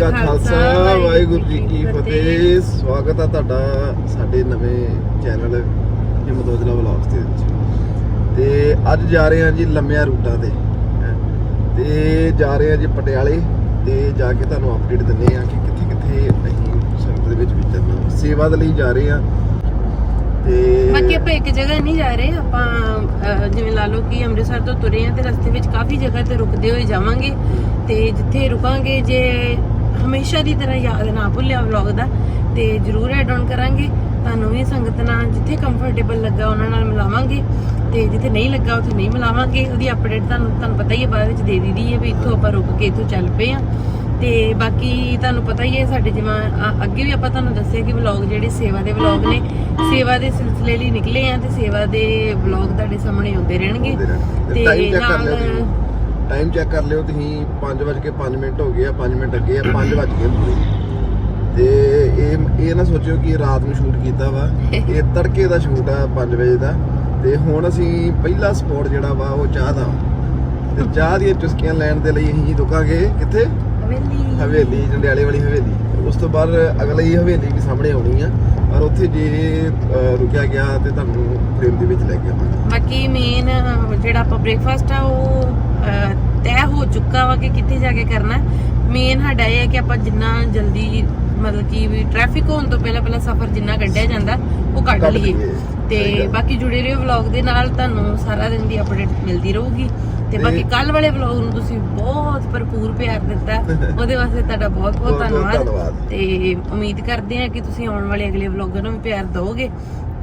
ਕਾ ਖਾਲਸਾ ਵਾਹਿਗੁਰੂ ਜੀ ਕੀ ਫਤਿਹ। ਸਵਾਗਤ ਹੈ ਤੁਹਾਡਾ ਸਾਡੇ ਨਵੇਂ ਚੈਨਲ ਹਿੰਮਤ ਔਜਲਾ ਵਲੌਗਸ ਦੇ ਵਿੱਚ। ਤੇ ਅੱਜ ਜਾ ਰਹੇ ਹਾਂ ਜੀ ਲੰਮਿਆਂ ਰੂਟਾਂ ਤੇ। ਤੇ ਜਾ ਰਹੇ ਹਾਂ ਜੀ ਪਟਿਆਲੇ ਤੇ ਜਾ ਕੇ ਤੁਹਾਨੂੰ ਅਪਡੇਟ ਦਿੰਦੇ ਹਾਂ ਕਿ ਕਿੱਥੇ ਕਿੱਥੇ ਅਸੀਂ ਸੰਗਤ ਦੇ ਵਿੱਚ ਵਿਚਰਨਾ ਸੇਵਾ ਦੇ ਲਈ ਜਾ ਰਹੇ ਹਾਂ। ਤੇ ਬਾਕੀ ਆਪਾਂ ਇੱਕ ਜਗ੍ਹਾ ਨਹੀਂ ਜਾ ਰਹੇ ਆਪਾਂ ਜਿਵੇਂ ਲਾ ਲਓ ਕਿ ਅੰਮ੍ਰਿਤਸਰ ਤੋਂ ਤੁਰੇ ਆ ਤੇ ਰਸਤੇ ਵਿੱਚ ਕਾਫੀ ਜਗ੍ਹਾ ਤੇ ਰੁਕਦੇ ਹੋਏ ਜਾਵਾਂਗੇ। ਤੇ ਜਿੱਥੇ ਰੁਕਾਂਗੇ ਜੇ ਹਮੇਸ਼ਾ ਦੀ ਤਰ੍ਹਾਂ ਯਾਦ ਨਾ ਭੁੱਲਿਆ ਵਲੌਗ ਦਾ ਤੇ ਜਰੂਰ ਐਡ ਆਨ ਕਰਾਂਗੇ। ਤੁਹਾਨੂੰ ਵੀ ਸੰਗਤ ਨਾਲ ਜਿੱਥੇ ਕੰਫਰਟੇਬਲ ਲੱਗਾ ਉਹਨਾਂ ਨਾਲ ਮਿਲਾਵਾਂਗੇ ਤੇ ਜਿੱਥੇ ਨਹੀਂ ਲੱਗਾ ਉੱਥੇ ਨਹੀਂ ਮਿਲਾਵਾਂਗੇ। ਉਹਦੀ ਅਪਡੇਟ ਤੁਹਾਨੂੰ ਤੁਹਾਨੂੰ ਪਤਾ ਹੀ ਹੈ ਬਾਅਦ ਵਿੱਚ ਦੇ ਦੀਦੀ ਹੈ ਵੀ ਇੱਥੋਂ ਆਪਾਂ ਰੁਕ ਕੇ ਇੱਥੋਂ ਚੱਲ ਪਏ ਆ। ਤੇ ਬਾਕੀ ਤੁਹਾਨੂੰ ਪਤਾ ਹੀ ਹੈ ਸਾਡੇ ਜਿਵੇਂ ਅੱਗੇ ਵੀ ਆਪਾਂ ਤੁਹਾਨੂੰ ਦੱਸਿਆ ਕਿ ਵਲੌਗ ਜਿਹੜੇ ਸੇਵਾ ਦੇ ਵਲੌਗ ਨੇ ਸੇਵਾ ਦੇ ਸਿਲਸਿਲੇ ਲਈ ਨਿਕਲੇ ਆ ਤੇ ਸੇਵਾ ਦੇ ਵਲੌਗ ਤੁਹਾਡੇ ਸਾਹਮਣੇ ਆਉਂਦੇ ਰਹਿਣਗੇ। ਤੇ ਨਾਲ ਟਾਈਮ ਚੈੱਕ ਕਰ ਲਿਓ ਤੁਸੀਂ 5:05 ਮਿੰਟ ਹੋ ਗਏ ਆ 5 ਮਿੰਟ ਅੱਗੇ ਆ 5 ਵੱਜ ਗਏ ਪੂਰੇ ਤੇ ਇਹ ਇਹ ਨਾ ਸੋਚਿਓ ਕਿ ਰਾਤ ਨੂੰ ਸ਼ੂਟ ਕੀਤਾ ਵਾ ਇਹ ਤੜਕੇ ਦਾ ਸ਼ੂਟ ਆ 5 ਵਜੇ ਦਾ। ਤੇ ਹੁਣ ਅਸੀਂ ਪਹਿਲਾ ਸਪੌਟ ਜਿਹੜਾ ਵਾ ਉਹ ਚਾਹ ਦਾ। ਤੇ ਚਾਹ ਦੀਆਂ ਚੁਸਕੀਆਂ ਲੈਣ ਦੇ ਲਈ ਅਸੀਂ ਰੁਕਾਂਗੇ ਕਿੱਥੇ? ਹਵੇਲੀ। ਹਵੇਲੀ ਜੰਡਿਆਲੇ ਵਾਲੀ ਹਵੇਲੀ। ਉਸ ਤੋਂ ਬਾਅਦ ਅਗਲੀ ਹਵੇਲੀ ਵੀ ਸਾਹਮਣੇ ਆਉਣੀ ਆ। ਪਰ ਉੱਥੇ ਜੇ ਰੁਕਿਆ ਗਿਆ ਤੇ ਤੁਹਾਨੂੰ ਫਰੇਮ ਦੇ ਵਿੱਚ ਲੈ ਕੇ ਆਵਾਂਗੇ। ਬਾਕੀ ਮੇਨ ਜਿਹੜਾ ਆਪਾਂ ਬ੍ਰੇਕਫਾਸਟ ਆ ਉਹ ਤੈਅ ਹੋ ਚੁੱਕਾ ਵਾ ਕਿ ਕਿੱਥੇ ਜਾ ਕੇ ਕਰਨਾ। ਮੇਨ ਸਾਡਾ ਇਹ ਹੈ ਕਿ ਆਪਾਂ ਜਿੰਨਾ ਜਲਦੀ ਮਤਲਬ ਕਿ ਵੀ ਟ੍ਰੈਫਿਕ ਹੋਣ ਤੋਂ ਪਹਿਲਾਂ ਪਹਿਲਾਂ ਸਫ਼ਰ ਜਿੰਨਾ ਕੱਢਿਆ ਜਾਂਦਾ ਉਹ ਕੱਢ ਲਈਏ। ਤੇ। ਬਾਕੀ ਜੁੜੇ ਰਹੋ ਵਲੌਗ ਦੇ ਨਾਲ ਤੁਹਾਨੂੰ ਸਾਰਾ ਦਿਨ ਦੀ ਅਪਡੇਟ ਮਿਲਦੀ ਰਹੂਗੀ। ਤੇ ਬਾਕੀ ਕੱਲ ਵਾਲੇ ਵਲੌਗ ਨੂੰ ਤੁਸੀਂ ਬਹੁਤ ਭਰਪੂਰ ਪਿਆਰ ਦਿੱਤਾ। ਉਹਦੇ ਵਾਸਤੇ ਤੁਹਾਡਾ ਬਹੁਤ ਬਹੁਤ ਧੰਨਵਾਦ। ਤੇ ਉਮੀਦ ਕਰਦੇ ਹਾਂ ਕਿ ਤੁਸੀਂ ਆਉਣ ਵਾਲੇ ਅਗਲੇ ਵਲੌਗਾਂ ਨੂੰ ਵੀ ਪਿਆਰ ਦਿਓਗੇ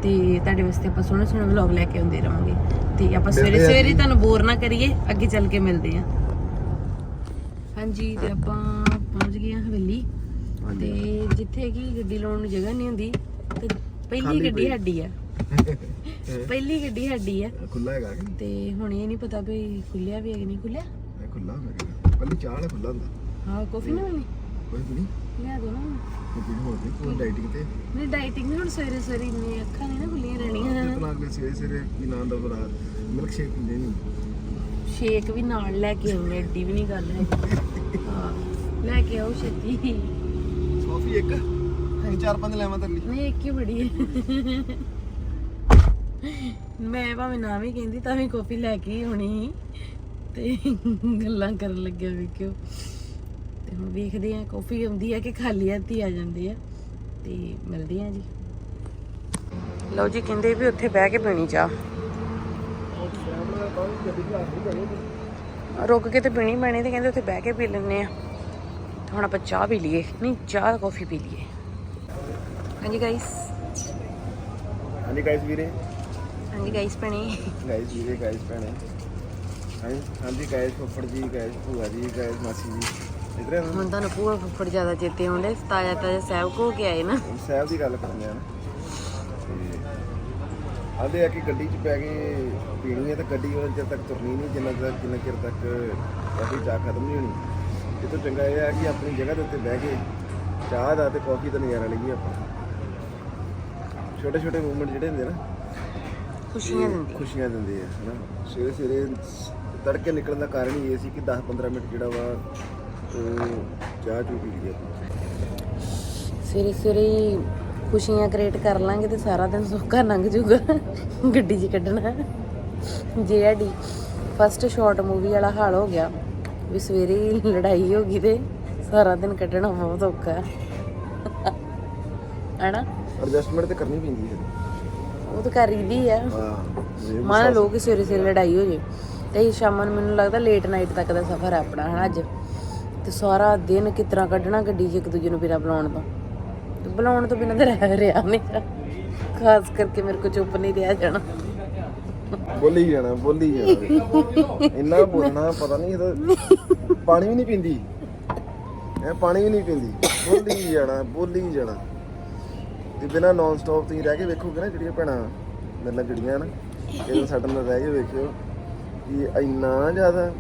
ਤੇ ਤੁਹਾਡੇ ਵਾਸਤੇ ਆਪਾਂ ਸੋਹਣੇ ਸੋਹਣੇ ਵਲੌਗ ਲੈ ਕੇ ਆਉਂਦੇ ਰਵਾਂਗੇ ਤੇ ਆਪਾਂ ਸਵੇਰੇ ਮਿਲਦੇ ਹਾਂ ਸਵੇਰੇ। ਤੁਹਾਨੂੰ ਬੋਰ ਨਾ ਕਰੀਏ ਅੱਗੇ ਚੱਲ ਕੇ ਮਿਲਦੇ ਹਾਂ ਹਾਂਜੀ ਤੇ ਆਪਾਂ ਪਹੁੰਚ ਗਏ ਹਾਂ ਹਵੇਲੀ। ਤੇ ਜਿੱਥੇ ਕੀ ਗੱਡੀ ਲਾਉਣ ਨੂੰ ਜਗ੍ਹਾ ਨਹੀਂ ਹੁੰਦੀ ਤੇ ਪਹਿਲੀ ਖਾਲੀ ਗੱਡੀ ਪਈ। ਸਾਡੀ ਆ। ਪਹਿਲੀ ਗੱਡੀ ਸਾਡੀ ਆ। ਖੁੱਲਾ ਹੈਗਾ ਕਿ ਤੇ ਹੁਣ ਇਹ ਨਹੀਂ ਪਤਾ ਵੀ ਖੁੱਲਿਆ ਵੀ ਹੈ ਕਿ ਨਹੀਂ ਖੁੱਲਿਆ ਇਹ ਖੁੱਲਾ ਹੈਗਾ ਪਹਿਲੀ ਚਾਹ ਵਾਲਾ ਖੁੱਲਾ ਹੁੰਦਾ। ਹਾਂ ਕਾਫੀ ਨਾ ਬਣੀ ਕੋਈ ਵੀ ਨਹੀਂ। ਲਿਆ ਦੋ ਨਾ। ਕੋਈ ਵੀ ਹੋ ਗਈ ਕੋਈ ਡਾਈਟਿੰਗ ਤੇ? ਨਹੀਂ ਡਾਈਟਿੰਗ ਨਹੀਂ ਹੁਣ ਸਵੇਰੇ ਸਵੇਰੇ ਇੰਨੇ ਅੱਖਾਂ ਨਹੀਂ ਨਾ ਖੁੱਲੀਆਂ ਰਹਿਣੀਆਂ। ਇਤਨਾ ਅਗਲੇ ਸਵੇਰੇ ਸਵੇਰੇ ਕੀ ਨਾਮ ਦਾ ਬਰਾ ਮਿਲਕ ਸ਼ੇਕ ਪੀਂਦੇ ਨਹੀਂ। ਸ਼ੇਕ ਵੀ ਨਾਲ ਲੈ ਕੇ ਆਉਣੇ ਐਡੀ ਵੀ ਨਹੀਂ ਗੱਲ ਹੈ ਹਾਂ ਲੈ ਕੇ ਆਓ ਛੇਤੀ। ਕਾਫੀ ਇੱਕ? ਇਹ ਚਾਰ ਪੰਜ ਲੈਵਾਂ ਤੇਰੇ ਲਈ। ਨਹੀਂ ਇੱਕ ਹੀ ਬੜੀ ਹੈ। ਮੈਂ ਭਾਵੇਂ ਨਾ ਵੀ ਕਹਿੰਦੀ ਤਾਂ ਵੀ ਕਾਫੀ ਲੈ ਕੇ ਹੀ ਆਉਣੀ ਸੀ। ਤੇ ਗੱਲਾਂ ਕਰਨ ਲੱਗਿਆ ਵੇਖਿਓ। ਤੇ ਹੁਣ ਵੇਖਦੇ ਆ ਕਾਫੀ ਆਉਂਦੀ ਹੈ ਕਿ ਖਾਲੀ ਹੱਥੀ ਆ ਜਾਂਦੇ ਆ ਤੇ ਮਿਲਦੇ ਆ ਜੀ। ਲਓ ਜੀ ਕਹਿੰਦੇ ਵੀ ਉੱਥੇ ਬਹਿ ਕੇ ਪੀਣੀ ਚਾਹ। ਰੁਕ ਕੇ ਤੇ ਪੀਣੀ ਪੈਣੀ ਤੇ ਕਹਿੰਦੇ ਉੱਥੇ ਬਹਿ ਕੇ ਪੀ ਲੈਣੇ ਆ ਹੁਣ ਆਪਾਂ ਚਾਹ ਪੀ ਲਈਏ। ਨਹੀਂ ਚਾਹ ਕਾਫੀ ਪੀ ਲਈਏ। ਹਾਂਜੀ ਗਾਇਸ ਹਾਂਜੀ ਗਾਇਸ ਵੀਰੇ। ਹਾਂਜੀ ਗਾਇਸ ਭੈਣੇ। ਗਾਇਸ ਵੀਰੇ ਗਾਇਸ ਭੈਣੇ। ਹਾਂਜੀ ਗਾਇਸ ਫੁੱਫੜ ਜੀ ਗਾਇਸ ਭੂਆ ਜੀ ਗਾਇਸ ਮਾਸੀ ਜੀ। ਆ ਹੁਣ। ਤੁਹਾਨੂੰ ਪੂਰਾ ਫੁੱਫੜ ਜ਼ਿਆਦਾ ਚੇਤੇ ਆਉਂਦੇ ਤਾਜ਼ਾ ਤਾਜ਼ਾ ਸਹਿਬ ਕੋ ਕੇ ਆਏ ਨਾ। ਹੁਣ ਸਾਹਿਬ ਦੀ ਗੱਲ ਕਰਦੇ ਆ ਨਾ। ਆਂਦੇ ਆ ਕਿ ਗੱਡੀ 'ਚ ਪੈ ਕੇ ਪੀਣੀ ਹੈ ਤਾਂ ਗੱਡੀ ਉਹ ਜਦ ਤੱਕ ਤੁਰਨੀ ਨਹੀਂ ਜਿੰਨਾ ਤੱਕ ਜਿੰਨਾ ਚਿਰ ਤੱਕ ਕਾਫੀ ਚਾਹ ਖਤਮ ਨਹੀਂ ਹੋਣੀ। ਇਹ ਤੋਂ ਚੰਗਾ ਇਹ ਹੈ ਕਿ ਆਪਣੀ ਜਗ੍ਹਾ ਦੇ ਉੱਤੇ ਬਹਿ ਕੇ ਚਾਹ ਦਾ ਤੇ ਕਾਫੀ ਦਾ ਨਜ਼ਾਰਾ ਲਈਏ ਆਪਾਂ। ਛੋਟੇ ਛੋਟੇ ਮੂਵਮੈਂਟ ਜਿਹੜੇ ਹੁੰਦੇ ਨਾ ਖੁਸ਼ੀਆਂ ਦਿੰਦੀ ਖੁਸ਼ੀਆਂ ਦਿੰਦੇ ਆ ਹਨਾ। ਸਵੇਰੇ ਸਵੇਰੇ ਤੜਕੇ ਨਿਕਲਣ ਦਾ ਕਾਰਨ ਹੀ ਇਹ ਸੀ ਕਿ 10-15 ਮਿੰਟ ਜਿਹੜਾ ਵਾ ਚਾਹ ਚੂ ਪੀ ਲਈ ਆਪਾਂ ਸਵੇਰੇ ਸਵੇਰੇ ਹੀ ਖੁਸ਼ੀਆਂ ਕ੍ਰੀਏਟ ਕਰ ਲਾਂਗੇ ਤੇ ਸਾਰਾ ਦਿਨ ਸੌਖਾ ਲੰਘ ਜਾਊਗਾ। ਗੱਡੀ 'ਚ ਕੱਢਣਾ। ਜੇ ਸਾਡੀ ਫਸਟ ਸ਼ਾਰਟ ਮੂਵੀ ਵਾਲਾ ਹਾਲ ਹੋ ਗਿਆ। ਵੀ ਸਵੇਰੇ ਹੀ ਲੜਾਈ ਹੋ ਗਈ ਤੇ ਸਾਰਾ ਦਿਨ ਕੱਢਣਾ ਬਹੁਤ ਔਖਾ। ਹੈ ਹਨਾ? ਐਡਜਸਟਮੈਂਟ ਤੇ ਕਰਨੀ ਪੈਂਦੀ ਹੈ। ਉਹ ਤਾਂ ਕਰੀਦੀ ਆ। ਹਾਂ ਮੰਨ ਲਓ ਕਿ ਸਵੇਰੇ ਸਵੇਰੇ ਲੜਾਈ ਹੋ ਜੇ। ਤੇ ਸ਼ਾਮਾਂ ਨੂੰ ਮੈਨੂੰ ਲੱਗਦਾ ਲੇਟ ਨਾਈਟ ਤੱਕ ਦਾ ਸਫ਼ਰ ਹੈ ਆਪਣਾ ਹਨਾ ਅੱਜ? ਤੇ ਸਾਰਾ ਦਿਨ ਕਿਤਰਾ ਕੱਢਣਾ ਗੱਡੀ 'ਚ ਇੱਕ ਦੂਜੇ ਨੂੰ ਬਿਨਾਂ ਬੁਲਾਉਣ ਤੋਂ? ਬੁਲਾਉਣ ਤੋਂ ਬਿਨਾਂ ਤਾਂ ਰਹਿ ਰਿਹਾ ਮੇਰਾ। ਖਾਸ ਕਰਕੇ ਮੇਰੇ ਕੋ ਚੁੱਪ ਨਹੀਂ ਰਿਹਾ ਜਾਣਾ। ਬੋਲੀ ਜਾਣਾ ਬੋਲੀ ਜਾਣਾ। ਇੰਨਾ ਬੋਲਣਾ, ਪਤਾ ਨਹੀਂ ਇਹਦਾ ਪਾਣੀ ਵੀ ਨਹੀਂ ਪੀਂਦੀ। ਇਹ ਪਾਣੀ ਵੀ ਨਹੀਂ ਪੀਂਦੀ। ਬੋਲੀ ਜਾਣਾ ਬੋਲੀ ਜਾਣਾ। ਤੇ ਬਿਨਾ ਨਾਨ ਸਟਾਪ ਤੁਸੀਂ ਰਹਿ ਕੇ ਵੇਖੋਗੇ ਨਾ ਜਿਹੜੀਆਂ ਭੈਣਾਂ ਮੇਰੇ ਨਾਲ ਜੁੜੀਆਂ ਨਾ, ਇਹ ਸਾਡੇ ਨਾਲ ਰਹਿ ਕੇ ਵੇਖਿਓ ਕਿ ਇੰਨਾ ਜ਼ਿਆਦਾ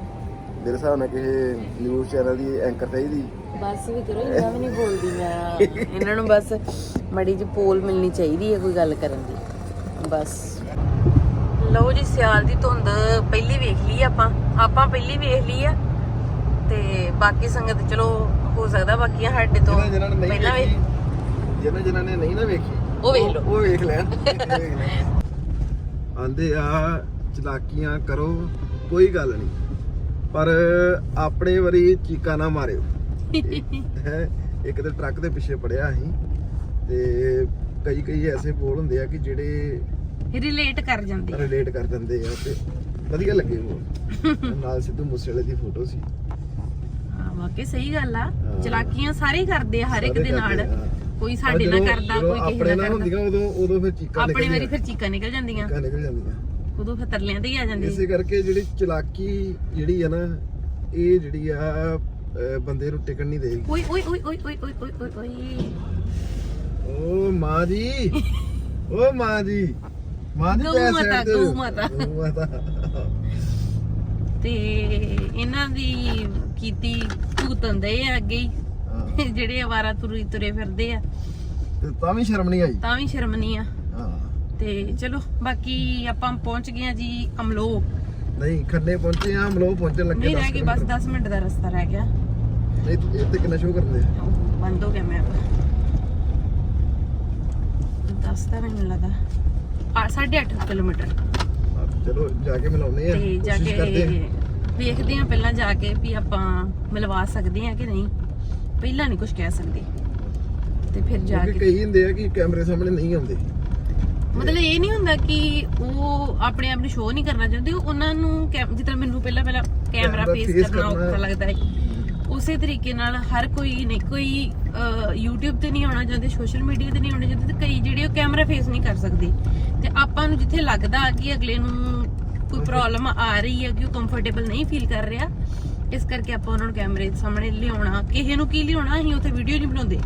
ਮੇਰੇ ਹਿਸਾਬ ਨਾਲ ਕਿਸੇ ਨਿਊਜ਼ ਚੈਨਲ ਦੀ ਐਂਕਰ ਚਾਹੀਦੀ। ਬਸ ਵੀ ਕਰੋ ਇੰਨਾ ਵੀ ਨਹੀਂ ਬੋਲਦੀ ਮੈਂ। ਇਹਨਾਂ ਨੂੰ ਬਸ ਮੜੀ ਜੀ ਪੋਲ ਮਿਲਣੀ ਚਾਹੀਦੀ ਹੈ ਕੋਈ ਗੱਲ ਕਰਨ ਦੀ। ਬਸ। ਲਓ ਜੀ ਸਿਆਲ ਦੀ ਧੁੰਦ ਪਹਿਲੀ ਵੇਖ ਲਈ ਆਪਾਂ। ਆਪਾਂ ਪਹਿਲੀ ਵੇਖ ਲਈ ਆ। ਤੇ ਬਾਕੀ ਸੰਗਤ ਚਲੋ ਹੋ ਸਕਦਾ ਬਾਕੀਆਂ ਸਾਡੇ ਤੋਂ। ਜਿਹਨਾਂ ਜਿਹਨਾਂ ਨੇ ਨਹੀਂ ਪਹਿਲਾਂ ਵੀ ਵੇਖੀ ਜਿਹਨਾਂ ਜਿਹਨਾਂ ਨੇ ਨਹੀਂ ਨਾ ਵੇਖੀ ਉਹ ਵੇਖ ਲਓ। ਉਹ ਵੇਖ ਲੈਣ। ਆਂਦੇ ਆ ਚਲਾਕੀਆਂ ਕਰੋ ਕੋਈ ਗੱਲ ਨਹੀਂ। ਪਰ ਆਪਣੇ ਵਾਰੀ ਚੀਕਾ ਨਾ ਮਾਰਿਓ। ਹੈ ਇੱਕ ਤੇ ਟਰੱਕ ਦੇ ਪਿੱਛੇ ਪੜਿਆ ਅਸੀਂ ਤੇ ਕਈ ਕਈ ਐਸੇ ਬੋਲ ਹੁੰਦੇ ਆ ਕਿ ਜਿਹੜੇ ਰਿਲੇਟ ਕਰ ਜਾਂਦੀ ਰਿਲੇਟ ਕਰ ਦਿੰਦੇ ਆ ਤੇ ਵਧੀਆ ਲੱਗੇ ਉਹ। ਨਾਲ ਸਿੱਧੂ ਮੂਸੇਵਾਲੇ ਦੀ ਫੋਟੋ ਸੀ। ਹਾਂ ਵਾਕਈ ਸਹੀ ਗੱਲ ਆ। ਚਲਾਕੀਆਂ ਸਾਰੇ ਕਰਦੇ ਆ ਹਰ ਇੱਕ ਦੇ ਨਾਲ। ਕੋਈ ਸਾਡੇ ਨਾਲ ਜਦੋਂ- ਕਰਦਾ ਜਦੋਂ ਕੋਈ ਕਿਸੇ ਆਪਣੇ ਨਾਲ ਨਾਲ ਕਰਦਾ। ਹੁੰਦੀਆਂ ਉਦੋਂ ਉਦੋਂ ਫਿਰ ਚੀਕਾਂ ਆਪਣੀ ਵਾਰੀ ਫਿਰ ਚੀਕਾਂ ਨਿਕਲ ਜਾਂਦੀਆਂ। ਨਿਕਲ ਜਾਂਦੀਆਂ। ਉਦੋਂ ਫਿਰ ਤਰਲਿਆਂ ਤੇ ਹੀ ਆ ਜਾਂਦੀ। ਇਸੇ ਕਰਕੇ ਜਿਹੜੀ ਚਲਾਕੀ ਜਿਹੜੀ ਆ ਨਾ ਇਹ ਜਿਹੜੀ ਆ ਅਹ ਬੰਦੇ ਨੂੰ ਟਿਕਣ ਨਹੀਂ ਦੇਗੀ ਓਏ ਓਏ ਓਏ ਓਏ ਓਏ ਓਏ ਓਏ ਓਏ। ਓਏ ਓ ਮਾਂ ਜੀ ਓ ਮਾਂ ਜੀ। ਮਾਂ ਜੀ ਗਊ ਮਾਤਾ, side ਤੇ ਗਊ ਦਿਓ। ਮਾਤਾ। ਗਊ ਮਾਤਾ ਤੇ ਇਹਨਾਂ ਦੀ ਕੀਤੀ ਭੁਗਤਣ ਦੇ ਆ ਅੱਗੇ ਹੀ। ਹਾਂ। ਜਿਹੜੇ ਅਵਾਰਾ ਤੁਰੇ ਤੁਰੇ ਫਿਰਦੇ ਆ। ਤੇ ਤਾਂ ਵੀ ਸ਼ਰਮ ਨਹੀਂ ਆਈ। ਤਾਂ ਵੀ ਸ਼ਰਮ ਨਹੀਂ ਆ। ਤੇ ਚਲੋ ਬਾਕੀ ਆਪਾਂ ਪਹੁੰਚ ਗਏ ਆ ਜੀ ਅਮਲੋ ਨਹੀਂ ਖੰਨੇ ਪਹੁੰਚੇ ਆ ਮਲੋ ਪਹੁੰਚਣ ਲੱਗੇ ਨਹੀਂ ਰਹਿ ਗਏ ਬਸ ਕਿਲੋਮੀਟਰ। 10 ਮਿੰਟ ਦਾ ਰਸਤਾ ਰਹਿ ਗਿਆ। ਨਹੀਂ ਇਹ ਤੇ ਕਿੰਨਾ ਸ਼ੋਅ ਕਰਦੇ ਆ? ਬੰਦ ਹੋ ਗਿਆ ਮੈਪ ਦੱਸਦਾ ਮੈਨੂੰ ਲੱਗਾ ਆ 8.5 ਕਿਲੋਮੀਟਰ। ਚਲੋ ਜਾ ਕੇ ਮਿਲਾਉਂਦੇ ਆ ਤੇ ਜਾ ਕੇ ਆ। ਵੇਖਦੇ ਆ ਪਹਿਲਾਂ ਜਾ ਕੇ ਵੀ ਆਪਾਂ ਮਿਲਵਾ ਸਕਦੇ ਆ ਕਿ ਨਹੀਂ। ਪਹਿਲਾਂ ਨਹੀਂ ਕੁਝ ਕਹਿ ਸਕਦੇ। ਤੇ ਫਿਰ ਜਾ ਕੇ ਕਈ ਹੁੰਦੇ ਆ ਕਿ ਕੈਮਰੇ ਸਾਹਮਣੇ ਨਹੀਂ ਆਉਂਦੇ। ਮਤਲਬ ਇਹ ਨਹੀਂ ਹੁੰਦਾ ਕਿ ਉਹ ਆਪਣੇ ਆਪ ਨੂੰ ਸ਼ੋਅ ਨਹੀਂ ਕਰਨਾ ਚਾਹੁੰਦੇ ਉਹਨਾਂ ਨੂੰ ਜਿੱਦਾਂ ਮੈਨੂੰ ਪਹਿਲਾਂ ਪਹਿਲਾਂ ਕੈਮਰਾ ਫੇਸ ਕਰਨਾ ਔਖਾ ਲੱਗਦਾ ਹੈ। ਉਸੇ ਤਰੀਕੇ ਨਾਲ ਹਰ ਕੋਈ ਨਹੀਂ ਕੋਈ YouTube ਤੇ ਨਹੀਂ ਆਉਣਾ ਚਾਹੁੰਦੇ ਸੋਸ਼ਲ ਮੀਡੀਆ ਤੇ ਨਹੀਂ ਆਉਣਾ ਚਾਹੁੰਦੇ ਤੇ ਕਈ ਜਿਹੜੇ ਉਹ ਕੈਮਰਾ ਫੇਸ ਨਹੀਂ ਕਰ ਸਕਦੇ। ਤੇ ਆਪਾਂ ਨੂੰ ਜਿੱਥੇ ਲੱਗਦਾ ਕਿ ਅਗਲੇ ਨੂੰ ਕੋਈ ਪ੍ਰੋਬਲਮ ਆ ਰਹੀ ਹੈ ਕਿ ਉਹ ਕੰਫਰਟੇਬਲ ਨਹੀਂ ਫੀਲ ਕਰ ਰਿਹਾ ਇਸ ਕਰਕੇ ਆਪਾਂ ਉਹਨਾਂ ਨੂੰ ਕੈਮਰੇ ਦੇ ਸਾਹਮਣੇ ਲਿਆਉਣਾ ਕਿਸੇ ਨੂੰ ਕੀ ਲਿਆਉਣਾ ਅਸੀਂ ਉੱਥੇ ਵੀਡੀਓ ਨਹੀਂ ਬਣਾਉਂਦੇ।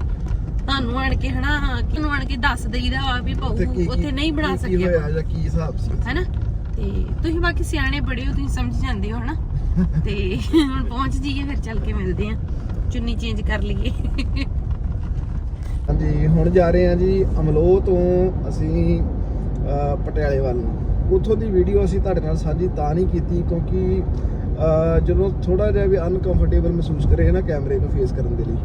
ਤੁਹਾਨੂੰ ਆਣ ਕੇ ਹਨਾ ਕਿਨੂੰ ਆਣ ਕੇ ਦੱਸ ਦਈਦਾ ਵਾ ਵੀ ਭਾਊ ਉੱਥੇ ਕੀ- ਉੱਥੇ ਨਹੀਂ ਬਣਾ ਕੀ- ਕੀ ਸਕਿਆ। ਹੋਇਆ ਜਾਂ ਕੀ ਹਿਸਾਬ ਸੀ? ਹੈਨਾ? ਤੇ ਤੁਸੀਂ ਬਾਕੀ ਸਿਆਣੇ ਬੜੇ ਹੋ ਤੁਸੀਂ ਸਮਝ ਜਾਂਦੇ ਹੋ ਹਨਾ। ਤੇ ਹੁਣ ਪਹੁੰਚ ਜੀਏ ਫਿਰ ਚੱਲ ਕੇ ਮਿਲਦੇ ਆ ਚੁੰਨੀ ਚੇਂਜ ਕਰ ਲਈਏ। ਹਾਂਜੀ ਹੁਣ ਜਾ ਰਹੇ ਹਾਂ ਜੀ ਅਮਲੋ ਤੋਂ ਅਸੀਂ ਅਹ, ਪਟਿਆਲੇ ਵੱਲ ਨੂੰ। ਉੱਥੋਂ ਦੀ ਵੀਡੀਓ ਅਸੀਂ ਤੁਹਾਡੇ ਨਾਲ ਸਾਂਝੀ ਤਾਂ ਨਹੀਂ ਕੀਤੀ ਕਿਉਂਕਿ ਅਹ, ਜਦੋਂ ਥੋੜਾ ਜਿਹਾ ਵੀ ਅਨਕੰਫਰਟੇਬਲ ਮਹਿਸੂਸ ਕਰੇ ਨਾ ਕੈਮਰੇ ਨੂੰ ਫੇਸ ਕਰਨ ਦੇ ਲਈ।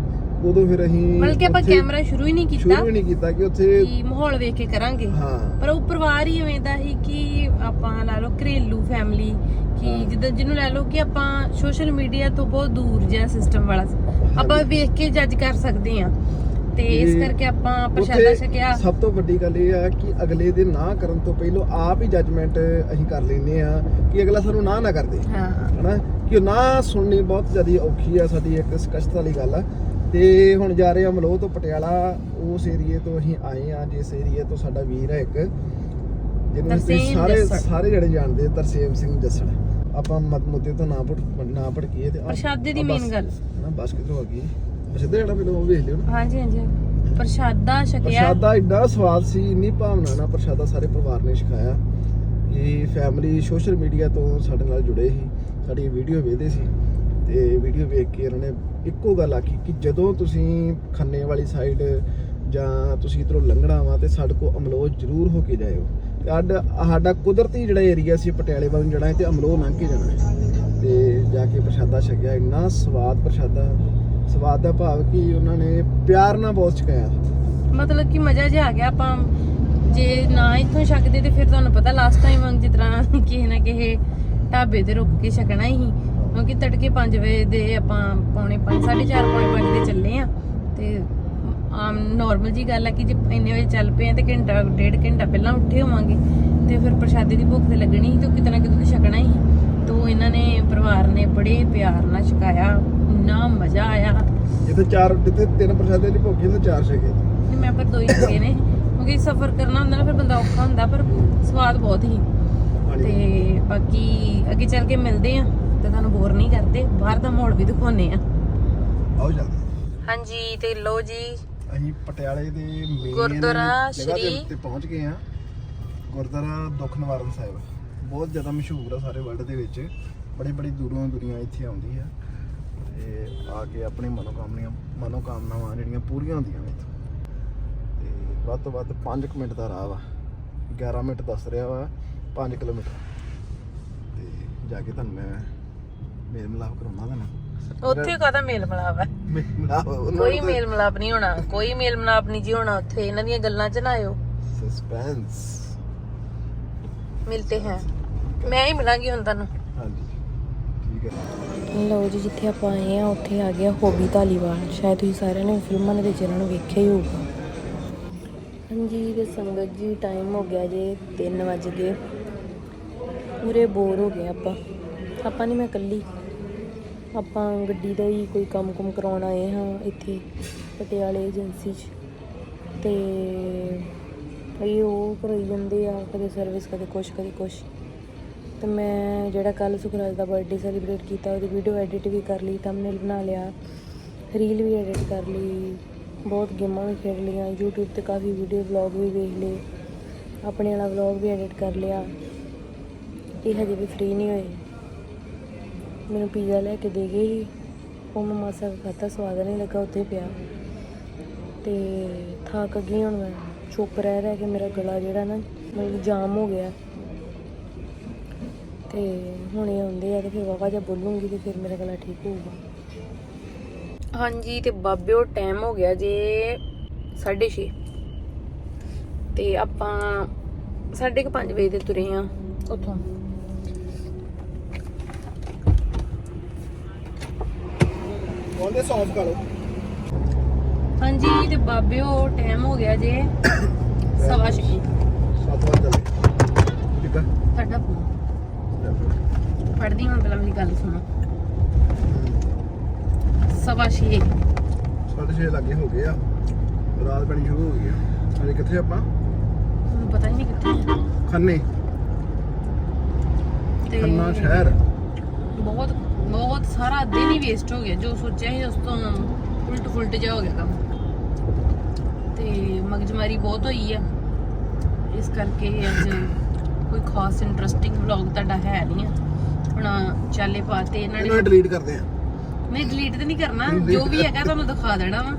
ਉਦੋਂ ਫਿਰ ਅਸੀਂ ਬਲਕਿ ਆਪਾਂ ਉੱਥੇ ਕੈਮਰਾ ਸ਼ੁਰੂ ਹੀ ਨਹੀਂ ਕੀਤਾ ਸ਼ੁਰੂ ਹੀ ਨਹੀਂ ਕੀਤਾ ਕਿ ਉੱਥੇ ਕਿ ਮਾਹੌਲ ਵੇਖ ਕੇ ਕਰਾਂਗੇ। ਹਾਂ। ਪਰ ਉਹ ਪਰਿਵਾਰ ਹੀ ਐਵੇਂ ਦਾ ਸੀ ਕਿ ਆਪਾਂ ਲਾ ਲਓ ਘਰੇਲੂ ਫੈਮਿਲੀ ਕਿ ਹਾਂ। ਜਿੱਦਾਂ ਜਿਹਨੂੰ ਲੈ ਲਓ ਕਿ ਆਪਾਂ ਸੋਸ਼ਲ ਮੀਡੀਆ ਤੋਂ ਬਹੁਤ ਦੂਰ ਜਿਹਾ ਸਿਸਟਮ ਵਾਲਾ ਆਪਾਂ ਹਾਂਜੀ। ਵੇਖ ਕੇ ਜੱਜ ਕਰ ਸਕਦੇ ਆ ਤੇ ਇਸ ਤੇ ਕਰਕੇ ਆਪਾਂ ਪ੍ਰਸ਼ਾਦਾ ਉੱਥੇ ਛਕਿਆ। ਸਭ ਤੋਂ ਵੱਡੀ ਗੱਲ ਇਹ ਆ ਕਿ ਅਗਲੇ ਦੇ ਨਾ ਕਰਨ ਤੋਂ ਪਹਿਲਾਂ ਆਪ ਹੀ ਜੱਜਮੈਂਟ ਅਸੀਂ ਕਰ ਲੈਂਦੇ ਆ ਕਿ ਅਗਲਾ ਸਾਨੂੰ ਨਾ ਨਾ ਕਰਦੇ ਹਾਂ। ਹਨਾ? ਕਿ ਉਹ ਨਾ ਸੁਣਨੀ ਬਹੁਤ ਜ਼ਿਆਦਾ ਔਖੀ ਆ ਸਾਡੀ ਇੱਕ ਸਕਸ਼ਤ ਵਾਲੀ ਗੱਲ ਆ। ਤੇ ਹੁਣ ਜਾ ਰਹੇ ਆ ਮਲੋਹ ਤੋਂ ਪਟਿਆਲਾ ਉਸ ਏਰੀਏ ਤੋਂ ਅਸੀਂ ਆਏ ਆ ਜਿਸ ਏਰੀਏ ਤੋਂ ਸਾਡਾ ਵੀਰ ਹੈ ਇੱਕ ਜਿਹਨੂੰ ਅਸੀਂ ਸਾਰੇ। ਸਾਰੇ ਜਿਹੜੇ ਜਾਣਦੇ ਤਰਸੇਮ ਸਿੰਘ ਜੱਸੜ। ਆਪਾਂ ਮਤ ਮੁੱਦੇ ਤੋਂ ਨਾ ਪੜ ਨਾ ਭੜਕੀਏ ਤੇ ਪ੍ਰਸ਼ਾਦੇ ਦੀ ਬੱਸ- ਗੱਲ। ਨਾ ਬਸ ਕਿੱਥੋਂ ਆ ਗਈ। ਸਿੱਧਾ ਜਿਹੜਾ ਮੈਨੂੰ ਉਹ ਵੇਖ ਲਿਓ ਨਾ। ਹਾਂਜੀ ਹਾਂਜੀ। ਪ੍ਰਸ਼ਾਦਾ ਛਕਿਆ। ਪ੍ਰਸ਼ਾਦਾ ਇੰਨਾ ਸਵਾਦ ਸੀ ਇੰਨੀ ਭਾਵਨਾ ਨਾਲ ਪ੍ਰਸ਼ਾਦਾ ਸਾਰੇ ਪਰਿਵਾਰ ਨੇ ਛਕਾਇਆ ਇਹ ਫੈਮਿਲੀ ਸੋਸ਼ਲ ਮੀਡੀਆ ਤੋਂ ਸਾਡੇ ਨਾਲ ਜੁੜੇ ਸੀ ਸਾਡੀ ਵੀਡੀਓ ਵੇਖਦੇ ਸੀ। ਤੇ ਵੀਡੀਓ ਵੇਖ ਕੇ ਇਹਨਾਂ ਨੇ ਇੱਕੋ ਗੱਲ ਆਖੀ ਕਿ ਜਦੋਂ ਤੁਸੀਂ ਖੰਨੇ ਵਾਲੀ ਸਾਈਡ ਜਾਂ ਤੁਸੀਂ ਇਧਰੋਂ ਲੰਘਣਾ ਵਾ ਤੇ ਸਾਡੇ ਕੋ ਅਮਲੋਹ ਜ਼ਰੂਰ ਹੋ ਕੇ ਜਾਇਓ। ਸਾਡਾ ਸਾਡਾ ਕੁਦਰਤੀ ਜਿਹੜਾ ਏਰੀਆ ਸੀ ਪਟਿਆਲੇ ਵੱਲ ਨੂੰ ਜਾਣਾ ਹੈ ਤੇ ਅਮਲੋਹ ਲੰਘ ਕੇ ਜਾਣਾ ਹੈ। ਤੇ ਜਾ ਕੇ ਪ੍ਰਸ਼ਾਦਾ ਛਕਿਆ, ਇੰਨਾ ਸਵਾਦ ਪ੍ਰਸ਼ਾਦਾ, ਸਵਾਦ ਦਾ ਭਾਵ ਕਿ ਉਹਨਾਂ ਨੇ ਪਿਆਰ ਨਾਲ ਬਹੁਤ ਛਕਾਇਆ। ਮਤਲਬ ਕਿ ਮਜ਼ਾ ਜਿਹਾ ਆ ਗਿਆ ਆਪਾਂ, ਜੇ ਨਾ ਇੱਥੋਂ ਛਕਦੇ ਤੇ ਫਿਰ ਤੁਹਾਨੂੰ ਪਤਾ ਲਾਸਟ ਟਾਈਮ ਜਿਸ ਤਰ੍ਹਾਂ ਕਿਸੇ ਨਾ ਕਿਸੇ ਢਾਬੇ ਤੇ ਰੁਕ ਕੇ ਛਕਣਾ ਹੀ। ਕਿਉਂਕਿ ਤੜਕੇ 5 ਵਜੇ ਦੇ ਆਪਾਂ ਪੌਣੇ 5 4:30 ਪੌਣੇ 5 ਦੇ ਚੱਲੇ ਆ। ਤੇ ਆਮ ਨਾਰਮਲ ਜੀ ਗੱਲ ਹੈ ਕਿ ਜੇ ਇੰਨੇ ਵਜੇ ਚੱਲ ਪਏ ਆ ਤੇ ਘੰਟਾ ਡੇਢ ਘੰਟਾ ਪਹਿਲਾਂ ਉੱਠੇ ਹੋਵਾਂਗੇ। ਤੇ ਫਿਰ ਪ੍ਰਸ਼ਾਦੇ ਦੀ ਭੁੱਖ ਤੇ ਲੱਗਣੀ ਤੇ ਕਿਤੇ ਨਾ ਕਿਤੇ ਛਕਣਾ ਹੀ। ਤੋਂ ਇਹਨਾਂ ਨੇ ਪਰਿਵਾਰ ਨੇ ਬੜੇ ਪਿਆਰ ਨਾਲ ਛਕਾਇਆ। ਇੰਨਾ ਮਜ਼ਾ ਆਇਆ। ਜਿੱਥੇ ਚਾਰ ਜਿੱਥੇ ਤਿੰਨ ਪ੍ਰਸ਼ਾਦੇ ਦੀ ਭੁੱਖੀ ਤੇ ਚਾਰ ਛਕੇ। ਨਹੀਂ ਮੈਂ ਪਰ ਦੋ ਹੀ ਲੱਗੇ ਨੇ। ਕਿਉਂਕਿ ਸਫ਼ਰ ਕਰਨਾ ਹੁੰਦਾ ਨਾ ਫਿਰ ਬੰਦਾ ਔਖਾ ਹੁੰਦਾ ਪਰ ਸਵਾਦ ਬਹੁਤ ਹੀ ਤੇ ਬਾਕੀ ਅੱਗੇ ਚੱਲ ਕੇ ਮਿਲਦੇ ਆ। ਤੇ ਤੁਹਾਨੂੰ ਬੋਰ ਨਹੀਂ ਕਰਦੇ ਬਾਹਰ ਦਾ ਮਾਹੌਲ ਵੀ ਦਿਖਾਉਨੇ ਆ ਆਓ ਜਾਂਦੇ ਹਾਂਜੀ ਤੇ ਲੋ ਜੀ। ਅਸੀਂ ਪਟਿਆਲੇ ਦੇ ਮੇਨ ਗੁਰਦੁਆਰਾ ਸ਼੍ਰੀ- ਉੱਤੇ ਪਹੁੰਚ ਗਏ ਆ ਗੁਰਦੁਆਰਾ ਦੁੱਖ ਨਿਵਾਰਨ ਸਾਹਿਬ। ਬਹੁਤ ਜ਼ਿਆਦਾ ਮਸ਼ਹੂਰ ਆ ਸਾਰੇ ਵਰਲਡ ਦੇ ਵਿੱਚ। ਬੜੀ ਬੜੀ ਦੂਰੋਂ ਦੁਨੀਆ ਇੱਥੇ ਆਉਂਦੀ ਆ। ਤੇ ਆ ਕੇ ਆਪਣੇ ਮਨੋਕਾਮਨੀਆਂ ਮਨੋਕਾਮਨਾਵਾਂ ਜਿਹੜੀਆਂ ਪੂਰੀਆਂ ਹੁੰਦੀਆਂ ਨੇ ਇੱਥੋਂ। ਤੇ ਵੱਧ ਤੋਂ ਵੱਧ 5 ਮਿੰਟ ਦਾ ਰਾਹ ਵਾ। 11 ਮਿੰਟ ਦੱਸ ਰਿਹਾ ਵਾ 5 ਕਿਲੋਮੀਟਰ। ਤੇ ਜਾ ਕੇ ਤੁਹਾਨੂੰ ਮੈਂ ਮੇਲ ਮਿਲਾਪ ਕਰਾਉਣਾ ਤੁਹਾਨੂੰ ਉੱਥੇ ਕਾਹਦਾ ਮੇਲ ਮਿਲਾਪ ਹੈ ਮਿਲਾਪ ਕੋਈ ਮੇਲ ਮਲਾਪ ਨਹੀਂ ਹੋਣਾ ਕੋਈ ਮੇਲ ਮਲਾਪ ਨਹੀਂ ਜੀ ਹੋਣਾ ਉੱਥੇ ਇਹਨਾਂ ਦੀਆਂ ਗੱਲਾਂ 'ਚ ਨਾ ਆਇਓ। ਸਸਪੈਂਸ ਮਿਲਤੇ ਹੈ। ਮੈਂ ਹੀ ਮਿਲਾਂਗੀ ਹੁਣ ਤੁਹਾਨੂੰ। ਹਾਂਜੀ। ਠੀਕ ਹੈ। ਲਓ ਜੀ ਜਿੱਥੇ ਆਪਾਂ ਆਏ ਆ ਉੱਥੇ ਆ ਗਿਆ ਹੋਬੀ ਧਾਲੀਵਾਲ। ਸ਼ਾਇਦ ਤੁਸੀਂ ਸਾਰਿਆਂ ਨੇ ਫਿਲਮਾਂ ਦੇ ਵਿੱਚ ਇਹਨਾਂ ਨੂੰ ਵੇਖਿਆ ਹੀ ਹੋਊਗਾ। ਹਾਂਜੀ ਤੇ ਸੰਗਤ ਜੀ ਟਾਈਮ ਹੋ ਗਿਆ ਜੇ 3 ਵਜ ਗਏ। ਪੂਰੇ ਬੋਰ ਹੋ ਗਏ ਆਪਾਂ। ਆਪਾਂ ਨਹੀਂ ਮੈਂ ਇਕੱਲੀ। ਆਪਾਂ ਗੱਡੀ ਦਾ ਹੀ ਕੋਈ ਕੰਮ ਕੁਮ ਕਰਾਉਣ ਆਏ ਹਾਂ ਇੱਥੇ ਪਟਿਆਲੇ ਏਜੰਸੀ 'ਚ। ਤੇ ਇਹ ਉਹ ਕਰਾਈ ਜਾਂਦੇ ਆ, ਕਦੇ ਸਰਵਿਸ ਕਦੇ ਕੁਛ ਕਦੇ ਕੁਛ। ਤੇ ਮੈਂ ਜਿਹੜਾ ਕੱਲ ਸੁਖਰਾਜ ਦਾ ਬਰਥਡੇ ਸੈਲੀਬ੍ਰੇਟ ਕੀਤਾ, ਉਹਦੀ ਵੀਡੀਓ ਐਡਿਟ ਵੀ ਕਰ ਲਈ ਥੰਬਨੇਲ ਬਣਾ ਲਿਆ ਰੀਲ ਵੀ ਐਡਿਟ ਕਰ ਲਈ, ਬਹੁਤ ਗੇਮਾਂ ਵੀ ਖੇਡ ਲਈਆਂ, YouTube ਤੇ ਕਾਫੀ ਵੀਡੀਓ ਵਲੌਗ ਵੀ ਵੇਖ ਲਏ, ਆਪਣੇ ਵਾਲਾ ਵਲੌਗ ਵੀ ਐਡਿਟ ਕਰ ਲਿਆ। ਇਹ ਹਜੇ ਵੀ ਫ੍ਰੀ ਨਹੀਂ ਹੋਏ। ਮੈਨੂੰ ਪੀਜ਼ਾ ਲੈ ਕੇ ਦੇ ਗਏ ਸੀ। ਉਹ ਮੈਂ ਮਾਸਾ ਖਾਧਾ ਸਵਾਦ ਨਹੀਂ ਲੱਗਾ ਉੱਥੇ ਪਿਆ। ਤੇ ਥੱਕ ਗਈ ਹੁਣ ਮੈਂ। ਚੁੱਪ ਰਹਿ ਰਹਿ ਕੇ ਮੇਰਾ ਗਲਾ ਜਿਹੜਾ ਨਾ ਮਤਲਬ ਜਾਮ ਹੋ ਗਿਆ। ਤੇ ਹੁਣ ਇਹ ਆਉਂਦੇ ਆ ਤੇ ਫਿਰ ਵਾਵਾ ਜਾ ਬੋਲੂੰਗੀ ਤੇ ਫਿਰ ਮੇਰਾ ਗਲਾ ਠੀਕ ਹੋਊਗਾ। ਹਾਂਜੀ ਤੇ ਬਾਬਿਓ ਟਾਈਮ ਹੋ ਗਿਆ ਜੇ 6:30 ਤੇ ਆਪਾਂ 5:30 ਵਜੇ ਦੇ ਤੁਰੇ ਆ ਉੱਥੋਂ। ਉਹਦੇ ਸੌਂਫ ਕਰ ਲਓ। ਹਾਂਜੀ ਤੇ ਬਾਬਿਓ ਟਾਈਮ ਹੋ ਗਿਆ ਜੇ। ਸਵਾ ਛੇ। ਸੱਤ ਵਜੇ ਚੱਲੇ। ਠੀਕ ਆ। ਤੁਹਾਡਾ ਫੋਨ ਪੜਦੀ ਹੁਣ ਪਹਿਲਾਂ ਮੇਰੀ ਗੱਲ ਸੁਣੋ। ਸਵਾ ਛੇ। ਸਾਢੇ ਛੇ ਲੱਗੇ ਹੋ ਗਏ ਆ। ਰਾਤ ਪੈਣੀ ਸ਼ੁਰੂ ਹੋ ਗਈ ਆ। ਅਜੇ ਕਿੱਥੇ ਆਪਾਂ? ਮੈਨੂੰ ਪਤਾ ਹੀ ਨਹੀਂ ਕਿੱਥੇ। ਖੰਨੇ। ਖੰਨਾ ਸ਼ਹਿਰ। ਬਹੁਤ ਬਹੁਤ ਸਾਰਾ ਦਿਨ ਹੀ ਵੇਸਟ ਹੋ ਗਿਆ ਜੋ ਸੋਚਿਆ ਸੀ ਉਸ ਤੋਂ ਉਲਟ ਫੁਲਟ ਜਾ ਹੋ ਗਿਆ ਕੰਮ। ਤੇ ਮਗਜਮਾਰੀ ਬਹੁਤ ਹੋਈ ਆ। ਇਸ ਕਰਕੇ ਅੱਜ ਕੋਈ ਖਾਸ ਇੰਟਰਸਟਿੰਗ ਵਲੌਗ ਤੁਹਾਡਾ ਹੈ ਨਹੀਂ ਆ। ਹੁਣ ਚਾਲੇ ਪਾਤੇ ਇਹਨਾਂ ਨੇ ਡਿਲੀਟ ਕਰਦੇ ਆ। ਨਹੀਂ ਡਿਲੀਟ ਤੇ ਨਹੀਂ ਕਰਨਾ। ਜੋ ਵੀ ਹੈਗਾ ਤੁਹਾਨੂੰ ਦਿਖਾ ਦੇਣਾ ਵਾ।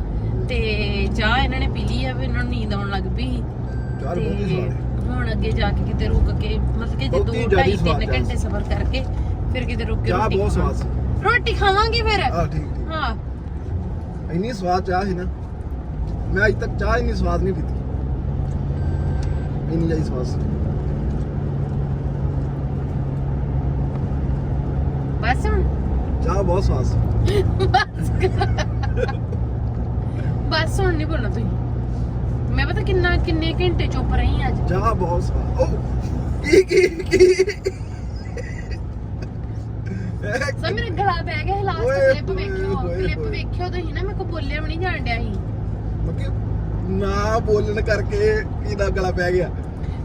ਤੇ ਚਾਹ ਇਹਨਾਂ ਨੇ ਪੀ ਲਈ ਆ ਵੀ ਇਹਨਾਂ ਨੂੰ ਨੀਂਦ ਆਉਣ ਲੱਗ ਪਈ ਤੇ ਹੁਣ ਅੱਗੇ ਜਾ ਕੇ ਕਿਤੇ ਰੁਕ ਕੇ ਮਤਲਬ ਕਿ ਜੇ ਬਹੁਤੀ 2 ਜ਼ਿਆਦੀ 2.5 ਸਵਾਦ 3 ਘੰਟੇ ਸਫ਼ਰ ਕਰਕੇ ਫਿਰ ਕਿਤੇ ਰੁਕ ਕੇ ਚਾਹ ਰੋਟੀ ਬਹੁਤ ਸਵਾਦ ਸੀ ਖਾਵਾਂਗੇ। ਰੋਟੀ ਖਾਵਾਂਗੇ ਫਿਰ ਆ ਠੀਕ ਠੀਕ ਹਾਂ ਇੰਨੀ ਸਵਾਦ ਚਾਹ ਸੀ ਨਾ ਮੈਂ ਅਜ ਤੱਕ ਚਾਹ ਇੰਨੀ ਸਵਾਦ ਨਹੀਂ ਪੀਤੀ ਇੰਨੀ ਜ਼ਿਆਦਾ ਸਵਾਦ ਸੀ ਬਸ ਹੁਣ ਚਾਹ ਬਹੁਤ ਸਵਾਦ ਸੀ ਬਸ ਹੁਣ ਨਹੀਂ ਬੋਲਣਾ ਤੁਸੀਂ ਮੈਂ ਪਤਾ ਕਿੰਨਾ ਕਿੰਨੇ ਘੰਟੇ ਚੁੱਪ ਰਹੀ ਅੱਜ ਚਾਹ ਬਹੁਤ ਸਵਾਦ ਓ ਕੀ ਕੀ ਕੀ ਮੇਰਾ ਗਲਾ ਗਿਆ ਲਾਸਟ ਕਲਿੱਪ ਕਲਿੱਪ। ਵੇਖਿਓ ਤੁਸੀਂ ਨਾ ਮੇਰੇ ਕੋ ਬੋਲਿਆ ਵੀ ਨਹੀਂ ਜਾਣ ਡਿਆ ਸੀ ਮੱਕੀ ਨਾ ਬੋਲਣ ਕਰਕੇ ਕੀ ਦਾ ਗਲਾ ਪੈ ਗਿਆ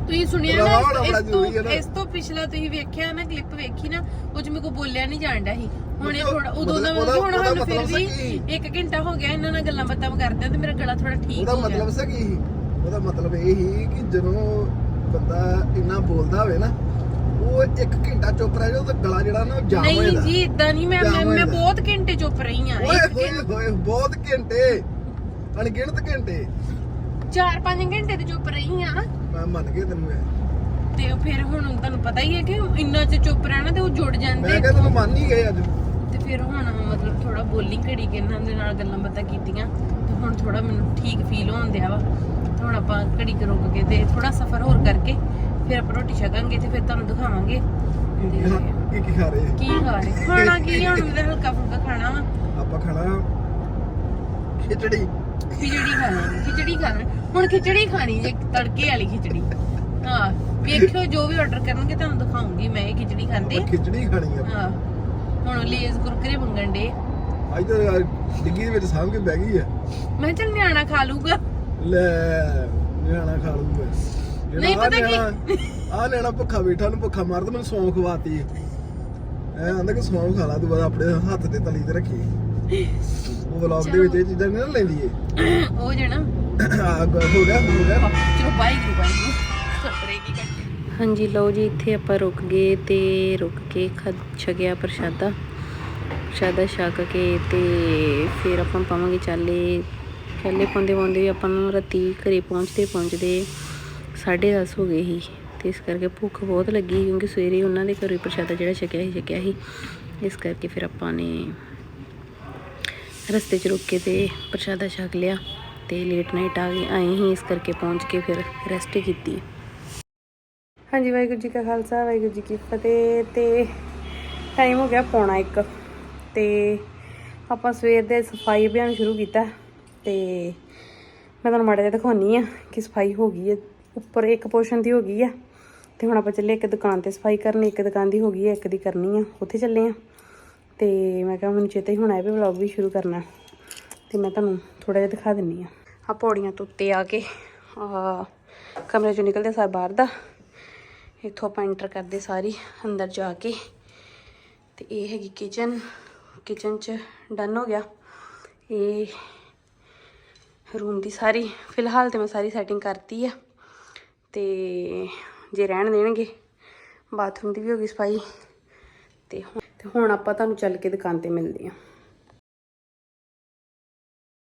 ਤੁਸੀਂ ਸੁਣਿਆ ਰਵਾ ਨਾ ਹੋਣਾ ਇਸ- ਬੜਾ ਇਸ ਤੋਂ ਜ਼ਰੂਰੀ ਹੈ ਨਾ। ਇਸ ਤੋਂ ਪਿਛਲਾ ਤੁਸੀਂ ਵੇਖਿਆ ਨਾ ਕਲਿੱਪ ਵੇਖੀ ਨਾ ਉਹ ਚ ਮੇਰੇ ਕੋ ਬੋਲਿਆ ਨਹੀਂ ਜਾਣ ਡਿਆ ਸੀ ਹੁਣ ਇਹ ਮਤਲਬ- ਥੋੜਾ ਉਦੋਂ ਦਾ ਉਹਦਾ- ਹੁਣ ਉਹਦਾ ਸਾਨੂੰ ਫਿਰ ਮਤਲਬ ਵੀ ਸੀ ਇੱਕ ਘੰਟਾ ਹੋ ਗਿਆ ਇਹਨਾਂ ਨਾਲ ਗੱਲਾਂ ਬਾਤਾਂ ਕਰਦੇ ਤੇ ਮੇਰਾ ਗਲਾ ਥੋੜਾ ਠੀਕ ਉਹਦਾ ਹੋ ਗਿਆ ਮਤਲਬ ਸੀ ਕੀ ਸੀ? ਉਹਦਾ ਮਤਲਬ ਇਹ ਸੀ ਕਿ ਜਦੋਂ ਬੰਦਾ ਇੰਨਾ ਬੋਲਦਾ ਹੋਵੇ ਨਾ ਉਹ ਇੱਕ ਘੰਟਾ ਚੁੱਪ ਰਹਿ ਜਾਓ ਤਾਂ ਗਲਾ ਜਿਹੜਾ ਨਾ ਜਾਮ ਹੋ ਨਹੀਂ ਜਾਂਦਾ। ਜੀ ਇਦਾਂ ਨਹੀਂ ਮੈਂ ਮੈਂ ਮੈਂ। ਬਹੁਤ ਘੰਟੇ ਚੁੱਪ ਰਹੀ ਆ ਓਏ ਹੋਏ ਹੋਏ ਬਹੁਤ ਘੰਟੇ। ਅਣਗਿਣਤ ਘੰਟੇ। 4-5 ਘੰਟੇ ਤੇ ਚੁੱਪ ਰਹੀ ਆ ਮੈਂ ਮੰਨ ਗਿਆ ਤੈਨੂੰ ਇਹ। ਤੇ ਫਿਰ ਹੁਣ ਤੁਹਾਨੂੰ ਪਤਾ ਹੀ ਹੈ ਕਿ ਇੰਨਾ ਚ ਚੁੱਪ ਰਹਿਣਾ ਤੇ ਉਹ ਜੁੜ ਮੈਂ ਜਾਂਦੇ ਕਿਹਾ ਤੈਨੂੰ ਮੰਨ ਹੀ ਗਏ ਅੱਜ। ਤੇ ਫਿਰ ਹੁਣ ਮਤਲਬ ਥੋੜਾ ਬੋਲੀ ਘੜੀ ਕੇ ਇਹਨਾਂ ਦੇ ਨਾਲ ਗੱਲਾਂ ਬਾਤਾਂ ਕੀਤੀਆਂ। ਤੇ ਹੁਣ ਥੋੜਾ ਮੈਨੂੰ ਠੀਕ ਫੀਲ ਹੋਣ ਦਿਆ ਵਾ। ਤੇ ਹੁਣ ਆਪਾਂ ਘੜੀ ਕੁ ਰੁਕ ਕੇ ਤੇ ਥੋੜਾ ਸਫ਼ਰ ਹੋਰ ਕਰਕੇ ਫਿਰ ਆਪਾਂ ਰੋਟੀ ਛਕਾਂਗੇ ਤੇ ਫਿਰ ਤੁਹਾਨੂੰ ਦਿਖਾਵਾਂਗੇ। ਕੀ ਖਾ- ਕੀ ਕੀ ਖਾ ਰਹੇ ਕੀ ਖਾ ਰਹੇ? ਖਾਣਾ ਕੀ ਆ? ਹੁਣ ਮੇਰਾ ਹਲਕਾ ਫੁਲਕਾ ਖਾਣਾ ਵਾ। ਆਪਾਂ ਖਾਣਾ ਖਿਚੜੀ। ਖਿਚੜੀ ਖਾਣਾ ਖਿਚੜੀ ਖਾਣਾ। ਹੁਣ ਖਿਚੜੀ ਖਾਣੀ ਜੇ ਤੜਕੇ ਵਾਲੀ ਖਿਚੜੀ। ਹਾਂ ਵੇਖਿਓ ਜੋ ਵੀ ਆਰਡਰ ਕਰਨਗੇ ਤੁਹਾਨੂੰ ਦਿਖਾਉਂਗੀ ਮੈਂ ਇਹ ਖਿਚੜੀ ਖਾਂਦੇ। ਆਪਾਂ ਖਿਚੜੀ ਖਾਣੀ ਆ। ਹਾਂ ਹੁਣ ਲੇਜ਼ ਕੁਰਕਰੇ ਮੰਗਣ ਦੇ। ਅੱਜ ਤਾਂ ਡਿੱਗੀ ਦੇ ਵਿੱਚ ਸਾਂਭ ਕੇ ਬਹਿ ਗਈ ਆ। ਮੈਂ ਕਿਹਾ ਚੱਲ ਨਿਆਣਾ ਖਾ ਲੂਗਾ ਲੈ ਨਿਆਣਾ ਖਾ ਲੂਗਾ ਨਹੀਂ ਪਤਾ ਕੀ- ਆ ਲੈਣਾ ਭੁੱਖਾ ਬੈਠਾ ਨੂੰ ਭੁੱਖਾ ਮਾਰਦਾ ਮੈਨੂੰ ਸੌਂ ਖਵਾਤੀ ਐ ਆਂਦਾ ਕਿ ਸੌਂ ਖਾ ਲਾ ਤੂੰ ਬਾਅਦ ਆਪਣੇ ਹੱਥ ਤੇ ਤਲੀ ਤੇ ਰੱਖੀ। ਉਹ ਵਲੌਗ ਦੇ ਵਿੱਚ ਇਹ ਚੀਜ਼ਾਂ ਨਹੀਂ ਨਾ ਲੈਂਦੀ ਏ ਉਹ ਜਣਾ। ਆ ਹੋ ਗਿਆ ਹੋ ਗਿਆ। ਚਲੋ ਬਾਈ ਗਰੂ ਬਾਈ ਸਪਰੇ ਕੀ ਕੱਟ ਹਾਂਜੀ ਲਓ ਜੀ ਇੱਥੇ ਆਪਾਂ ਰੁਕ ਗਏ ਤੇ ਰੁਕ ਕੇ ਖਾ ਛਕਿਆ ਪ੍ਰਸ਼ਾਦਾ। ਪ੍ਰਸ਼ਾਦਾ ਛਕ ਕੇ ਤੇ ਫਿਰ ਆਪਾਂ ਪਾਵਾਂਗੇ ਚਾਲੇ। ਚਾਲੇ ਪਾਉਂਦੇ ਪਾਉਂਦੇ ਆਪਾਂ ਨੂੰ ਰਾਤੀ ਘਰੇ ਪਹੁੰਚਦੇ ਪਹੁੰਚਦੇ 10:30 ਹੋ ਗਏ ਸੀ ਤੇ ਇਸ ਕਰਕੇ ਭੁੱਖ ਬਹੁਤ ਲੱਗੀ ਕਿਉਂਕਿ ਸਵੇਰੇ ਉਹਨਾਂ ਦੇ ਘਰੇ ਪ੍ਰਸ਼ਾਦਾ ਜਿਹੜਾ ਛਕਿਆ ਸੀ ਛਕਿਆ ਸੀ। ਇਸ ਕਰਕੇ ਫਿਰ ਆਪਾਂ ਨੇ ਰਸਤੇ 'ਚ ਰੁਕ ਕੇ ਤੇ ਪ੍ਰਸ਼ਾਦਾ ਛਕ ਲਿਆ ਤੇ ਲੇਟ ਨਾਈਟ ਆ ਗਏ, ਆਏ ਹੀ ਇਸ ਕਰਕੇ ਪਹੁੰਚ ਕੇ ਫਿਰ ਰੈਸਟ ਕੀਤੀ। ਹਾਂਜੀ, ਵਾਹਿਗੁਰੂ ਜੀ ਕਾ ਖਾਲਸਾ, ਵਾਹਿਗੁਰੂ ਜੀ ਕੀ ਫਤਿਹ ਤੇ ਟਾਈਮ ਹੋ ਗਿਆ ਪੌਣਾ ਇੱਕ ਤੇ ਆਪਾਂ ਸਵੇਰ ਦੇ ਸਫ਼ਾਈ ਅਭਿਆਨ ਸ਼ੁਰੂ ਕੀਤਾ ਤੇ ਮੈਂ ਤੁਹਾਨੂੰ ਮਾੜਾ ਜਿਹਾ ਦਿਖਾਉਣੀ ਆ ਕਿ ਸਫ਼ਾਈ ਹੋ ਗਈ ਹੈ। ਉੱਪਰ ਇੱਕ ਪੋਰਸ਼ਨ ਦੀ ਹੋ ਗਈ ਆ। ਤੇ ਹੁਣ ਆਪਾਂ ਚੱਲੇ ਇੱਕ ਦੁਕਾਨ ਤੇ ਸਫ਼ਾਈ ਕਰਨ। ਇੱਕ ਦੁਕਾਨ ਦੀ ਹੋ ਗਈ ਹੈ ਇੱਕ ਦੀ ਕਰਨੀ ਆ। ਉੱਥੇ ਚੱਲੇ ਆ। ਤੇ ਮੈਂ ਕਿਹਾ ਮੈਨੂੰ ਚੇਤੇ ਹੀ ਹੁਣ ਆਇਆ ਵੀ ਵਲੌਗ ਵੀ ਸ਼ੁਰੂ ਕਰਨਾ। ਤੇ ਮੈਂ ਤੁਹਾਨੂੰ ਥੋੜਾ ਜਿਹਾ ਦਿਖਾ ਦਿੰਨੀ ਆ। ਆ ਪੌੜੀਆਂ ਤੋਂ ਉੱਤੇ ਆ ਕੇ ਆ ਕਮਰੇ ਚੋਂ ਨਿਕਲਦੇ ਸਾਰ ਬਾਹਰ ਦਾ। ਇੱਥੋਂ ਆਪਾਂ ਐਂਟਰ ਕਰਦੇ ਸਾਰੀ, ਅੰਦਰ ਜਾ ਕੇ। ਤੇ ਇਹ ਹੈਗੀ ਕਿਚਨ ਕਿਚਨ 'ਚ ਡਨ ਹੋ ਗਿਆ। ਇਹ ਰੂਮ ਦੀ ਸਾਰੀ, ਫਿਲਹਾਲ ਤੇ ਮੈਂ ਸਾਰੀ ਸੈਟਿੰਗ ਕਰਤੀ ਆ। ਤੇ ਜੇ ਰਹਿਣ ਦੇਣਗੇ ਬਾਥਰੂਮ ਦੀ ਵੀ ਹੋ ਗਈ ਸਫ਼ਾਈ ਤੇ ਹੁਣ ਆਪਾਂ ਤੁਹਾਨੂੰ ਚੱਲ ਕੇ ਦੁਕਾਨ ਤੇ ਮਿਲਦੇ ਹਾਂ।